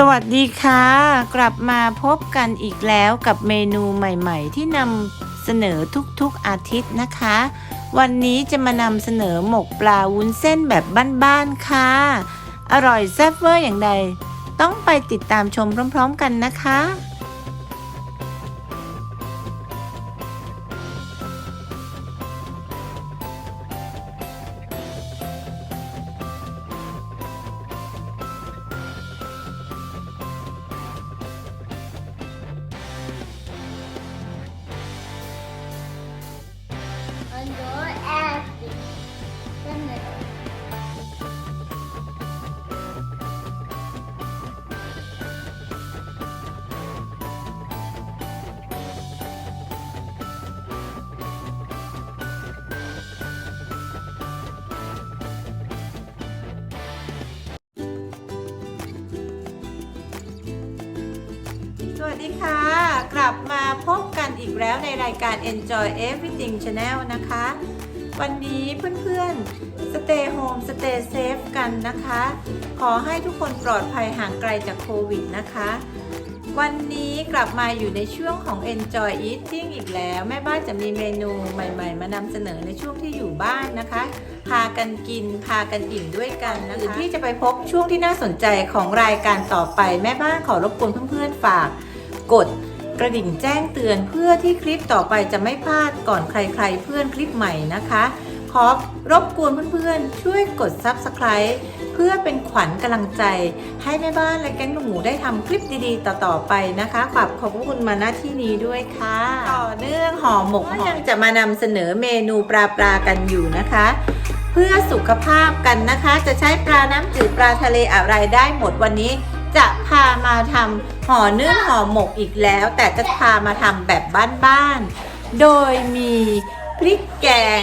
สวัสดีค่ะ กลับมาพบกันอีกแล้วกับเมนูใหม่ๆ ที่นำเสนอทุกๆอาทิตย์นะคะ วันนี้จะมานำเสนอหมกปลาวุ้นเส้นแบบบ้านๆค่ะ อร่อยแซ่บเวอร์อย่างใด ต้องไปติดตามชมพร้อม ๆ กันนะคะ วัสดีค่ะ กลับมาพบกันอีกแล้วในรายการ Enjoy Everything Channel นะคะ วันนี้เพื่อนๆ Stay Home Stay Safe กันนะคะ ขอให้ทุกคนปลอดภัยห่างไกลจากโควิดนะคะ วันนี้กลับมาอยู่ในช่วงของ Enjoy Eating อีกแล้ว แม่บ้านจะมีเมนูใหม่ๆ มานำเสนอในช่วงที่อยู่บ้านนะคะ พากันกิน พากันอิ่มด้วยกันนะคะที่จะไปพบช่วงที่น่าสนใจของรายการต่อไปแม่บ้านขอรบกวนเพื่อนๆฝาก กดกระดิ่งแจ้งเตือนเพื่อที่คลิปต่อไปจะไม่พลาดก่อนใครๆ เพื่อนคลิปใหม่นะคะ ขอรบกวนเพื่อนๆ ช่วยกด Subscribe เพื่อเป็นขวัญกำลังใจ ให้แม่บ้านและแก๊งลูกหมูได้ทำคลิปดีๆ ต่อๆไปนะคะขอบขอบคุณมาณที่นี้ด้วยค่ะ ต่อเนื่องห่อหมกก็ยังจะมานำเสนอเมนูปลาปลากันอยู่นะคะ เพื่อสุขภาพกันนะคะ จะใช้ปลาน้ำจืดปลาทะเลอะไรได้หมดวันนี้ จะพามาทำห่อเนื้อห่อหมกอีกแล้ว แต่จะพามาทำแบบบ้านๆ โดยมีพริกแกง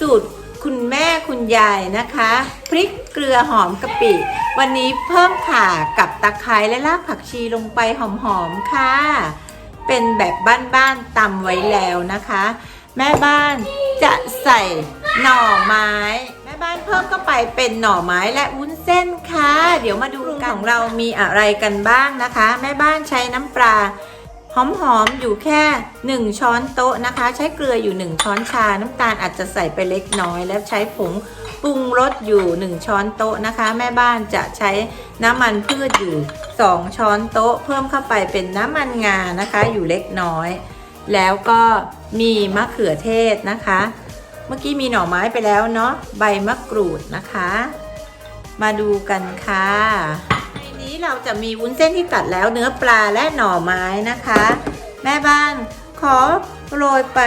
สูตรคุณแม่คุณยายนะคะ พริกเกลือหอมกะปิ วันนี้เพิ่มข่ากับตะไคร้และรากผักชีลงไปหอมๆค่ะ เป็นแบบบ้านๆตำไว้แล้วนะคะ แม่บ้านจะใส่หน่อไม้ แม่บ้านเพิ่มเข้าไปเป็นหน่อไม้และวุ้นเส้นค่ะ เดี๋ยวมาดู ของเรามีอะไรกันบ้างนะคะ แม่บ้านใช้น้ำปลาหอมๆอยู่แค่ 1 ช้อนโต๊ะนะคะ ใช้เกลืออยู่ 1 ช้อนชา น้ำตาลอาจจะใส่ไปเล็กน้อย แล้วใช้ผงปรุงรสอยู่ 1 ช้อนโต๊ะนะคะ แม่บ้านจะใช้น้ำมันพืชอยู่ 2 ช้อนโต๊ะ เพิ่มเข้าไปเป็นน้ำมันงานะคะ อยู่เล็กน้อย แล้วก็มีมะเขือเทศนะคะ เมื่อกี้มีหน่อไม้ไปแล้วเนาะใบมะกรูดนะคะ มาดูกันค่ะ นี้เราจะมีวุ้นเส้นที่ตัดแล้วเนื้อปลาและหน่อไม้นะคะ แม่บ้านขอโรยไป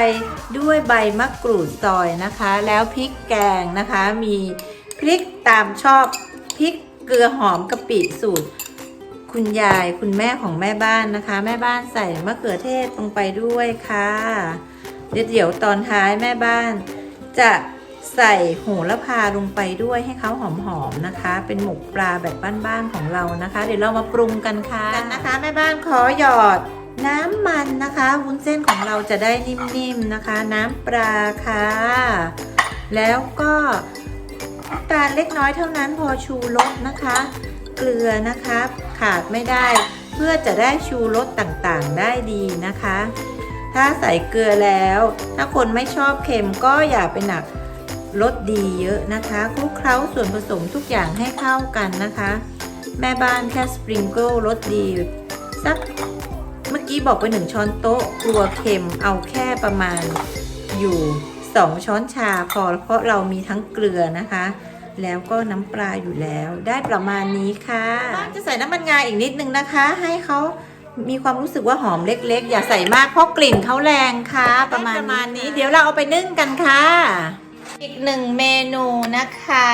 ด้วยใบมะกรูดซอยนะคะ แล้วพริกแกงนะคะ มีพริกตามชอบพริกเกลือหอมกะปิสูตร คุณยายคุณแม่ของแม่บ้านนะคะ แม่บ้านใส่มะเขือเทศลงไปด้วยค่ะ เดี๋ยวตอนท้ายแม่บ้านจะ ใส่โหระพาลงไปด้วยให้เขาหอมๆนะคะ เป็นหมกปลาแบบบ้านๆของเรานะคะ เดี๋ยวเรามาปรุงกันค่ะกันนะคะแม่บ้านขอหยอดน้ำมันนะคะวุ้นเส้นของเราจะได้นิ่มๆนะคะ น้ำปลาค่ะ แล้วก็ตาลเล็กน้อยเท่านั้นพอชูรสนะคะ เกลือนะคะขาดไม่ได้เพื่อจะได้ชูรสต่างๆได้ดีนะคะ ถ้าใส่เกลือแล้ว ถ้าคนไม่ชอบเค็มก็อย่าไปหนัก รสดีเยอะนะคะคลุกเคล้าส่วนผสมทุกอย่างให้เข้ากันนะคะ แม่บ้านแค่สปริงเกิลรสดีสักเมื่อกี้บอกไปหนึ่งช้อนโต๊ะกลัวเค็มเอาแค่ประมาณอยู่2ช้อนชาพอเพราะเรามีทั้งเกลือนะคะ แล้วก็น้ำปลาอยู่แล้วได้ประมาณนี้ค่ะจะใส่น้ำมันงาอีกนิดนึงนะคะ ให้เขามีความรู้สึกว่าหอมเล็ก ๆ อย่าใส่มากเพราะกลิ่นเขาแรงค่ะ ประมาณประมาณนี้ เดี๋ยวเราเอาไปนึ่งกันค่ะ อีกหนึ่งเมนูนะคะ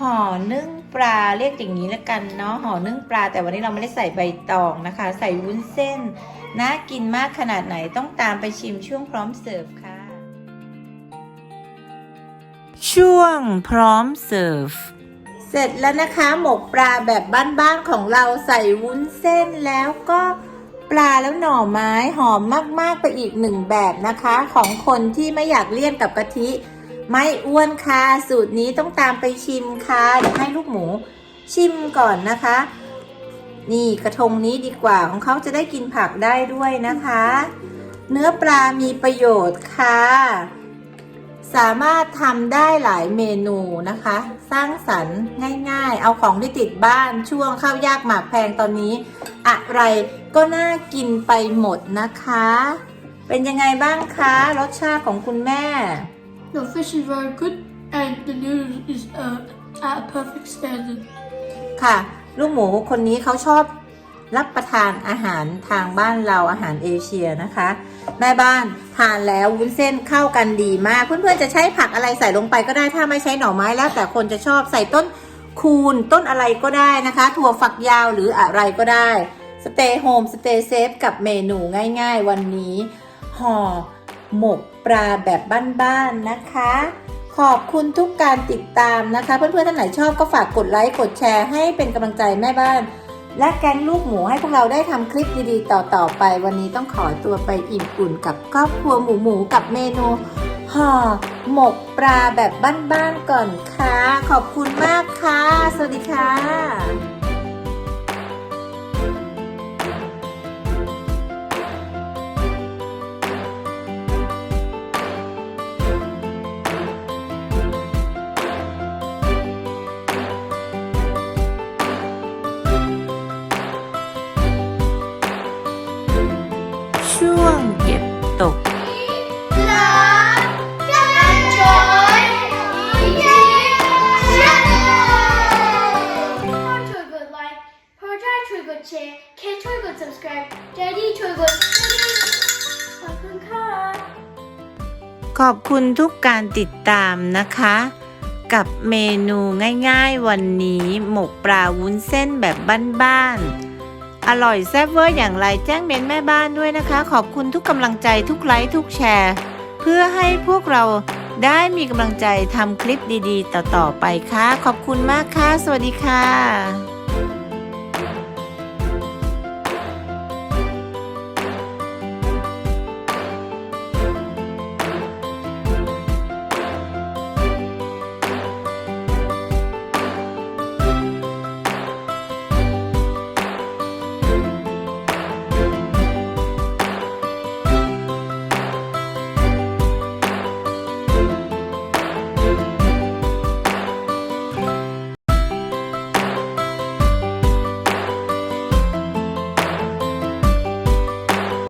ห่อนึ่งปลาเรียกอย่างนี้แล้วกันเนาะห่อนึ่งปลา แต่วันนี้เราไม่ได้ใส่ใบตองนะคะ ใส่วุ้นเส้นน่ากินมากขนาดไหนต้องตามไปชิมช่วงพร้อมเสิร์ฟค่ะ ช่วงพร้อมเสิร์ฟเสร็จแล้วนะคะ หมกปลาแบบบ้านๆของเราใส่วุ้นเส้นแล้วก็ปลาแล้วหน่อไม้หอมมากๆไปอีกหนึ่งแบบนะคะ ของคนที่ไม่อยากเลี่ยนกับกะทิ ไม่อ้วนค่ะ สูตรนี้ต้องตามไปชิมค่ะเดี๋ยวให้ลูกหมูชิมก่อนนะคะ นี่กระทงนี้ดีกว่าของเขาจะได้กินผักได้ด้วยนะคะ เนื้อปลามีประโยชน์ค่ะ สามารถทำได้หลายเมนูนะคะ สร้างสรรค์ง่าย ๆ เอาของที่ติดบ้านช่วงข้าวยากหมากแพงตอนนี้ อะไรก็น่ากินไปหมดนะคะ เป็นยังไงบ้างคะ รสชาติของคุณแม่ The fish is very good and the noodles is uh, at a perfect standard. ค่ะ ลูกหมูคนนี้เขาชอบรับประทานอาหารทางบ้านเราอาหารเอเชียนะคะ แม่บ้านทานแล้ววุ้นเส้นเข้ากันดีมาก เพื่อนๆจะใช้ผักอะไรใส่ลงไปก็ได้ถ้าไม่ใช้หน่อไม้แล้ว แต่คนจะชอบใส่ต้นคูณต้นอะไรก็ได้นะคะ ถั่วฝักยาวหรืออะไรก็ได้ Stay Home Stay Safe กับเมนูง่ายๆ วันนี้ห่อหมก ปลาแบบบ้านๆนะคะ ขอบคุณทุกการติดตามนะคะ เพื่อนๆท่านไหนชอบก็ฝากกดไลค์กดแชร์ให้เป็นกำลังใจแม่บ้าน และแก๊งลูกหมูให้พวกเราได้ทำคลิปดีๆต่อๆไป วันนี้ต้องขอตัวไปอิ่มอุ่นกับครอบครัวหมูหมูๆกับเมนูห่อหมกปลาแบบบ้านๆก่อนค่ะ ขอบคุณมากค่ะ สวัสดีค่ะ subscribe, Daddy to a good. ขอบคุณค่ะ ขอบคุณทุกการติดตามนะคะ กับเมนูง่ายๆวันนี้หมกปลาวุ้นเส้นแบบบ้านๆ อร่อยแซ่บเวอร์อย่างไรแจ้งเมนแม่บ้านด้วยนะคะ ขอบคุณทุกกำลังใจทุกไลค์ทุกแชร์ เพื่อให้พวกเราได้มีกำลังใจทำคลิปดีๆ ต่อๆไปค่ะ ขอบคุณมากค่ะ สวัสดีค่ะ